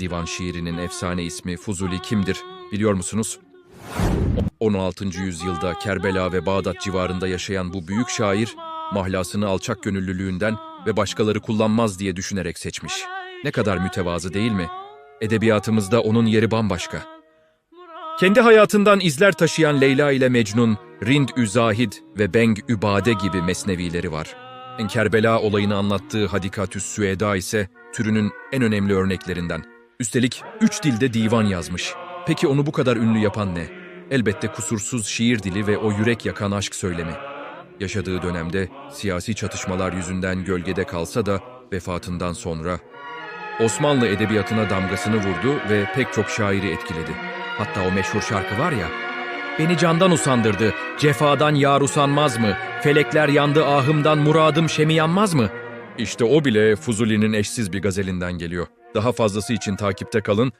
Divan şiirinin efsane ismi Fuzuli kimdir biliyor musunuz? 16. yüzyılda Kerbela ve Bağdat civarında yaşayan bu büyük şair, mahlasını alçak gönüllülüğünden ve başkaları kullanmaz diye düşünerek seçmiş. Ne kadar mütevazı değil mi? Edebiyatımızda onun yeri bambaşka. Kendi hayatından izler taşıyan Leyla ile Mecnun, Rind-ü Zahid ve Beng-ü Bade gibi mesnevileri var. Kerbela olayını anlattığı Hadikatüs Süeda ise türünün en önemli örneklerinden. Üstelik üç dilde divan yazmış. Peki onu bu kadar ünlü yapan ne? Elbette kusursuz şiir dili ve o yürek yakan aşk söylemi. Yaşadığı dönemde siyasi çatışmalar yüzünden gölgede kalsa da vefatından sonra Osmanlı edebiyatına damgasını vurdu ve pek çok şairi etkiledi. Hatta o meşhur şarkı var ya, Beni candan usandırdı, cefadan yar usanmaz mı? Felekler yandı ahımdan, muradım şemi yanmaz mı? İşte o bile Fuzuli'nin eşsiz bir gazelinden geliyor. Daha fazlası için takipte kalın,